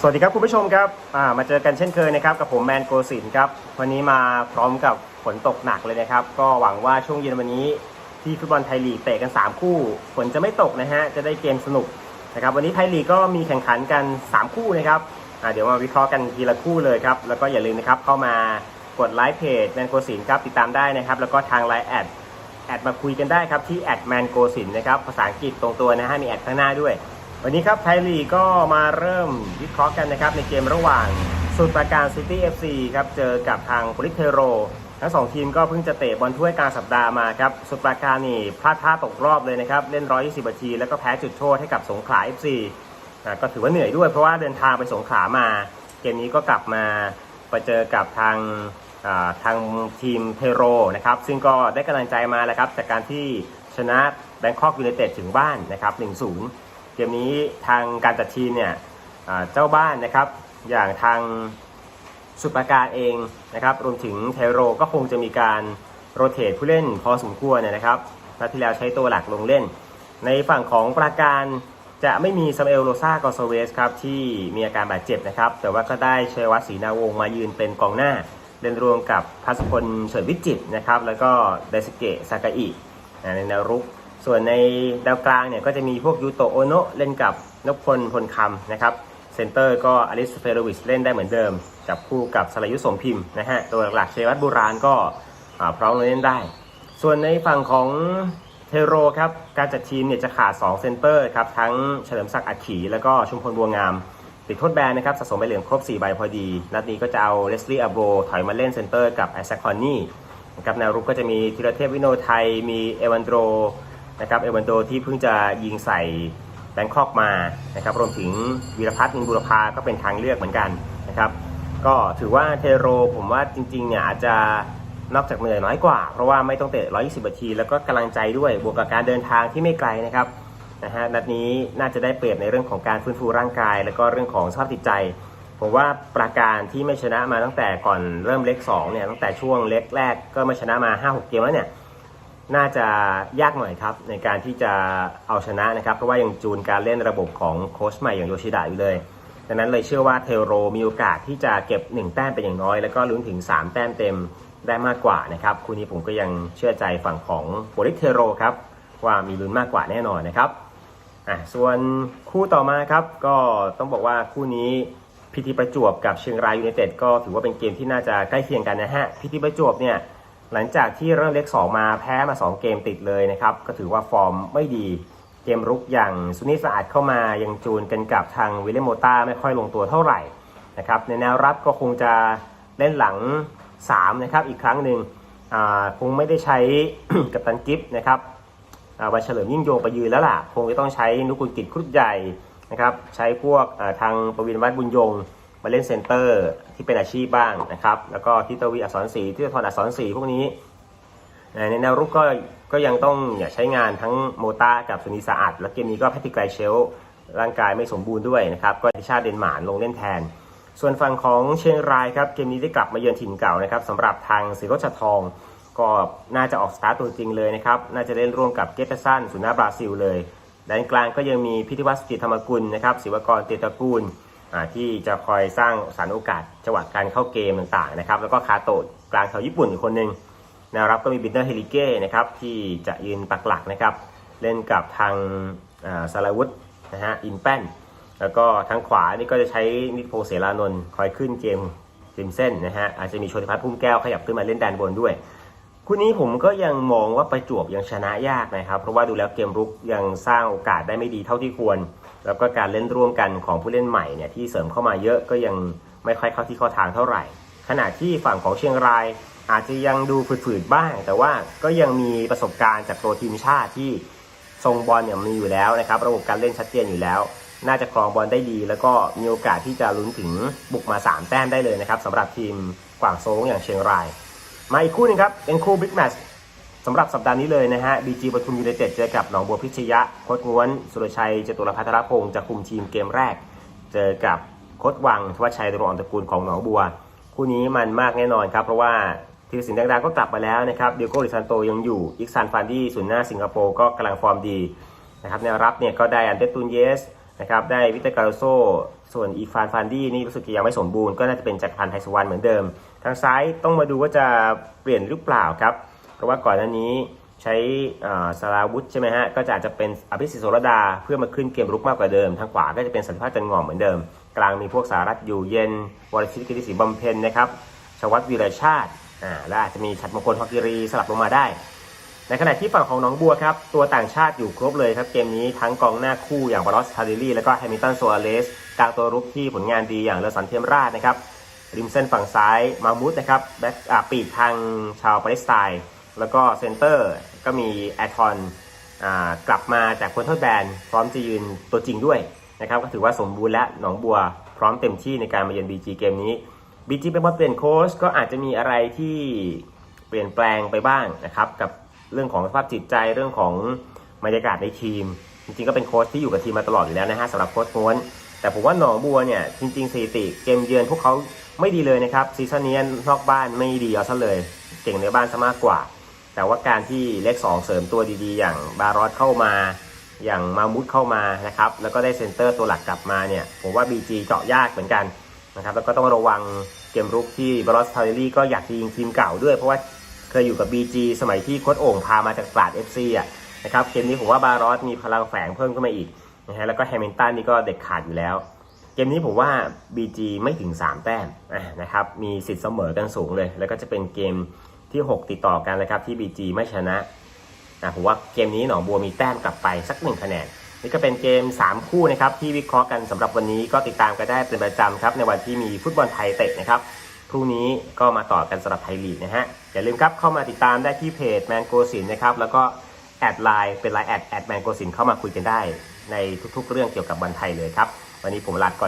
สวัสดีครับคุณผู้ชมครับามาเจอกันเช่นเคยนะครับกับผมแมนโกสินครับวันนี้มาพร้อมกับฝนตกหนักเลยนะครับ ก็หวังว่าช่วงเย็นวันนี้ที่ฟุตบอลไทยลีกเตะกัน 3 คู่ฝนจะไม่ตกนะฮะจะได้เกมสนุกนะครับวันนี้ไทยลีกก็มีแข่งขันกัน 3 คู่นะครับเดี๋ยวมาวิเคราะห์กันทีละคู่เลยครับแล้วก็อย่าลืมนะครับเข้ามากดไลค์เพจแมนโกสินครับติดตามได้นะครับแล้วก็ทางไลน์แอดแอดมาคุยกันได้ครับที่แอดแมนโกสินนะครับภาษาอังกฤษตรงตัวนะฮะมีแอดข้างหน้าด้วย วันนี้ครับไทยลีกก็มาเริ่มวิเคราะห์กันนะครับ ในเกมระหว่างสุดประการซิตี้ FC ครับเจอกับทางปลิเทโร ทั้งสองทีมก็เพิ่งจะเตะบอลถ้วยกลางสัปดาห์มาครับสุดประการนี่พลาดท่าตกรอบเลยนะครับ เล่น 120นาที แล้วก็แพ้จุดโทษให้กับสงขลา FC อ่าก็ถือว่าเหนื่อยด้วยเพราะว่าเดินทางไปสงขลามา เกมนี้ก็กลับมาไปเจอกับทางทางทีมเทโรนะครับซึ่งก็ได้กำลังใจมาแล้วครับจากการที่ชนะแบงคอกยูไนเต็ดถึงบ้านนะครับ1-0 เกมนี้ทางการจัดทีมเนี่ยเจ้าบ้านนะครับ อย่างทางสุปรการเองนะครับ รวมถึงเทโรก็คงจะมีการโรเตทผู้เล่นพอสมควรเนี่ยนะครับนัดที่แล้วใช้ตัวหลักลงเล่น ในฝั่งของประการจะไม่มีซามเอลโรซากอโซเวสครับที่มีอาการบาดเจ็บนะครับ แต่ว่าก็ได้ชัยวัฒน์ศรีนาวงมายืนเป็นกองหน้า เล่นรวมกับพัสพลเฉิดวิจิตนะครับ แล้วก็ไดสเกะซากาอิในแนวรุก ส่วนในดาวกลางเนี่ยก็จะมีพวกยูโตโอโนเล่นกับนพพลพลคำนะครับเซนเตอร์ก็อลิสเฟโรวิชเล่นได้เหมือนเดิม จับคู่กับสลายุสมพิมพ์นะฮะตัวหลักเชวัตบุราณก็พร้อมเล่นได้ ส่วนในฝั่งของเทโรครับการจัดทีมเนี่ยจะขาด2เซนเตอร์ครับทั้งเฉลิมศักดิ์อัคขีแล้วก็ชุมพลบัวงามติดโทษแบนนะครับสะสมใบเหลืองครบ 4 ใบพอดี นัดนี้ก็จะเอาเลสลี่อับโรถอยมาเล่นเซนเตอร์กับไอแซคคอนนี่นะครับแนวรุกก็จะมีธีรเทพวิโนไทย มีเอวันโดร นะครับเอวันโดที่เพิ่งจะยิงใส่แบงคอกมานะครับรวมถึงวีรพัฒน์นินบุรพาก็เป็นทางเลือกเหมือนกันนะครับก็ถือว่าเทโรผมว่าจริงๆเนี่ยอาจจะนอกจากเหนื่อยน้อยกว่า เพราะว่าไม่ต้องเตะ 120 นาที แล้วก็กำลังใจด้วยบวกกับการเดินทางที่ไม่ไกลนะครับนะฮะนัดนี้น่าจะได้เปรียบในเรื่องของการฟื้นฟูร่างกาย แล้วก็เรื่องของสภาพจิตใจ ผมว่าประการที่ไม่ชนะมาตั้งแต่ก่อนเริ่มเล็ก2เนี่ยตั้งแต่ช่วงเล็กแรกก็ไม่ชนะมา 5-6 เกมแล้วเนี่ย น่าจะยากหน่อยครับ ในการที่จะเอาชนะนะครับ เพราะว่ายังจูนการเล่นระบบของโค้ชใหม่อย่างโยชิดะอยู่เลยดังนั้นเลยเชื่อว่าเทโรมีโอกาสที่จะเก็บ 1 แต้มเป็นอย่างน้อย แล้วก็ลุ้นถึง 3 แต้มเต็มได้มากกว่านะครับคู่นี้ผมก็ยังเชื่อใจฝั่งของโปลิเทโรครับว่ามีลุ้นมากกว่าแน่นอนนะครับอะส่วนคู่ต่อมาครับก็ต้องบอกว่าคู่นี้พิธีประจวบกับเชียงรายยูไนเต็ดก็ถือว่าเป็นเกมที่น่าจะใกล้เคียงกันนะฮะพิธีประจวบเนี่ย หลังจากที่เริ่มเล็ก2มาแพ้มา 2 เกมติดเลยนะครับ ก็ถือว่าฟอร์มไม่ดีเกมรุกอย่างซุนิสะอาดเข้ามายังจูนกันกับทางวิลเลมโมต้าไม่ค่อยลงตัวเท่าไหร่นะครับในแนวรับก็คงจะเล่นหลัง 3 นะครับ อีกครั้งหนึ่งคงไม่ได้ใช้กัปตันกิฟนะครับวันเฉลิมยิ่งโยงไปยืนแล้วล่ะ คงจะต้องใช้นุกุลกิจครุฑใหญ่นะครับ ใช้พวกทางประวินวัฒน์บุญยง มาเล่นเซนเตอร์ที่เป็นอาชีพบ้างนะครับ แล้วก็ทิตวีอักษรศรีที่ทรอักษรศรีพวกนี้ ในแนวรุกก็ก็ยังต้องอย่าใช้งานทั้งโมตากับสุนิสะอาด แล้วเกมนี้ก็แพทริกไกเชลร่างกายไม่สมบูรณ์ด้วยนะครับ ก็ทิชาเดนมานลงเล่นแทน ส่วนฝั่งของเชียงรายครับเกมนี้ได้กลับมาเยือนถิ่นเก่านะครับสำหรับทางสีโรชทองก็น่าจะออกสตาร์ตตัวจริงเลยนะครับ น่าจะเล่นร่วมกับเกตสันสุนาบราซิลเลยด้านกลางก็ยังมีพิธีวัฒน์สุจิตธรรมกุลนะครับศิวกรเตตะกูล ที่จะคอยสร้างสารโอกาสจังหวะการเข้าเกมต่างๆนะครับแล้วก็คาโตะกลางชาวญี่ปุ่นอีกคนหนึ่งแนวรับก็มีบินเนอร์เฮลิเก้นะครับที่จะยืนปักหลักนะครับเล่นกับทางอ่าสารวุฒินะฮะอินแป้น แล้วก็ทางขวานี่ก็จะใช้นิโพเสรานนท์คอยขึ้นเกมริมเส้นนะฮะอาจจะมีโชติพัฒน์พุ่มแก้วขยับขึ้นมาเล่นแดนบนด้วยคู่นี้ผมก็ยังมองว่าประจวบยังชนะยากนะครับ เพราะว่าดูแล้วเกมรุกยังสร้างโอกาสได้ไม่ดีเท่าที่ควร แล้วก็การเล่นร่วมกันของผู้เล่นใหม่เนี่ยที่เสริมเข้ามาเยอะก็ยังไม่ค่อยเข้าที่เข้าทางเท่าไหร่ ขณะที่ฝั่งของเชียงรายอาจจะยังดูฝืดๆบ้าง แต่ว่าก็ยังมีประสบการณ์จากตัวทีมชาติที่ทรงบอลเนี่ยมีอยู่แล้วนะครับ ระบบการเล่นชัดเจนอยู่แล้ว น่าจะครองบอลได้ดี แล้วก็มีโอกาสที่จะลุ้นถึงบุกมา 3 แต้มได้เลยนะครับสำหรับทีมกวางโซงอย่างเชียงราย มาอีกคู่หนึงครับเป็นคู่บิ๊กแมตช์ สำหรับสัปดาห์นี้เลยนะฮะบีจีปทุมยูไนเต็ดเจอกับหนองบัวพิชยะโค้ชง้วน สุรชัยจตุรพัทรพงศ์จะคุมทีมเกมแรก เจอกับโค้ชวังทวัชชัยตรอ่อนตระกูลของหนองบัว คู่นี้มันมากแน่นอนครับ เพราะว่าธีรศิลป์ดังดาก็กลับมาแล้วนะครับเดียโก้ลิซันโตยังอยู่อิกซานฟานดี้ศูนย์หน้าสิงคโปร์ก็กำลังฟอร์มดีนะครับแนวรับเนี่ยก็ได้อันเดตูนเยสนะครับได้วิเตอร์การโซส่วนอีฟานฟานดี้นี่รู้สึกจะยังไม่สมบูรณ์ก็น่าจะเป็นจักรพันธ์ไทยสุวรรณเหมือนเดิม ทางซ้ายต้องมาดูว่าจะเปลี่ยนหรือเปล่าครับ เพราะว่าก่อนหน้านี้ใช้สาราวุธใช่ไหมฮะ ก็จะอาจจะเป็นอภิสิทธิ์โสรดา เพื่อมาขึ้นเกมรุกมากกว่าเดิม ทางขวาก็จะเป็นสันติภาพจันงอมเหมือนเดิม กลางมีพวกสารัตอยู่เย็น วรชิตกิติศรีบำเพ็ญนะครับชวัตวีรชาติ อ่า และอาจจะมีฉัตรมงคลฮอกกิรีสลับลงมาได้ ในขณะที่ฝั่งของน้องบัวครับ ตัวต่างชาติอยู่ครบเลยครับ เกมนี้ทั้งกองหน้าคู่อย่างบารอสคาริลีแล้วก็แฮมิลตันโซอาเลส กลางตัวรุกที่ผลงานดีอย่างเลอสันเทียมราชนะครับ ริมเส้นฝั่งซ้ายมามุดนะครับ แบ็คอ่าปีกทางชาวปาเลสไตน์ แล้วก็เซนเตอร์ก็มีแอทอนกลับมาจากพ้นทษแบนพร้อมจะยืนตัวจริงด้วยนะครับก็ถือว่าสมบูรณ์และหนองบัวพร้อมเต็มที่ในการมาเยือน BG เกมนี้ BG เป็นบอลเปลี่ยนโค้ชก็อาจจะมีอะไรที่เปลี่ยนแปลงไปบ้างนะครับกับเรื่องของสภาพจิตใจเรื่องของบรรยากาศในทีม จริงๆก็เป็นโค้ชที่อยู่กับทีมมาตลอดอยู่แล้วนะฮะสำหรับโค้ชม้วน แต่ผมว่าหนองบัวเนี่ยจริงๆสถิติเกมเยือนพวกเขาไม่ดีเลยนะครับซีซั่นนี้นอกบ้านไม่ดีเอาซะเลย เก่งในบ้านซะมากกว่า แต่ว่าการที่เลขสองเสริมตัวดีๆ อย่างบารอสเข้ามา อย่างมามุดเข้ามานะครับแล้วก็ได้เซนเตอร์ตัวหลักกลับมาเนี่ยผมว่า BG เจาะยากเหมือนกันนะครับแล้วก็ต้องระวังเกมรุกที่บารอสทาริลี่ก็อยากจะยิงทีมเก่าด้วย เพราะว่าเคยอยู่กับ BG สมัยที่โค้ชโอ่งพามาจากตราด FC อะนะครับเกมนี้ผมว่าบารอสมีพลังแฝงเพิ่มขึ้นมาอีกนะฮะแล้วก็แฮมิลตันนี่ก็เด็ดขาดอยู่แล้ว เกมนี้ผมว่า BG ไม่ถึง 3 แต้มนะครับมีสิทธิ์เสมอกันสูงเลย แล้วก็จะเป็นเกม ที่ 6 ติดต่อกันนะครับที่ BG ไม่ชนะนะผมว่าเกมนี้หนองบัวมีแต้มกลับไปสักหนึ่งคะแนนนี่ก็เป็นเกม 3 คู่นะครับที่วิเคราะห์กันสำหรับวันนี้ก็ติดตามกันได้เป็นประจำครับในวันที่มีฟุตบอลไทยเตะนะครับพรุ่งนี้ก็มาต่อกันสำหรับไทยลีกนะฮะอย่าลืมครับเข้ามาติดตามได้ที่เพจแมนโกสินนะครับแล้วก็แอดไลน์เป็นไลน์แอดแอดแมนโกสินเข้ามาคุยกันได้ ในทุกๆ เรื่องเกี่ยวกับบอลไทยเลยครับวันนี้ผมลาก่อน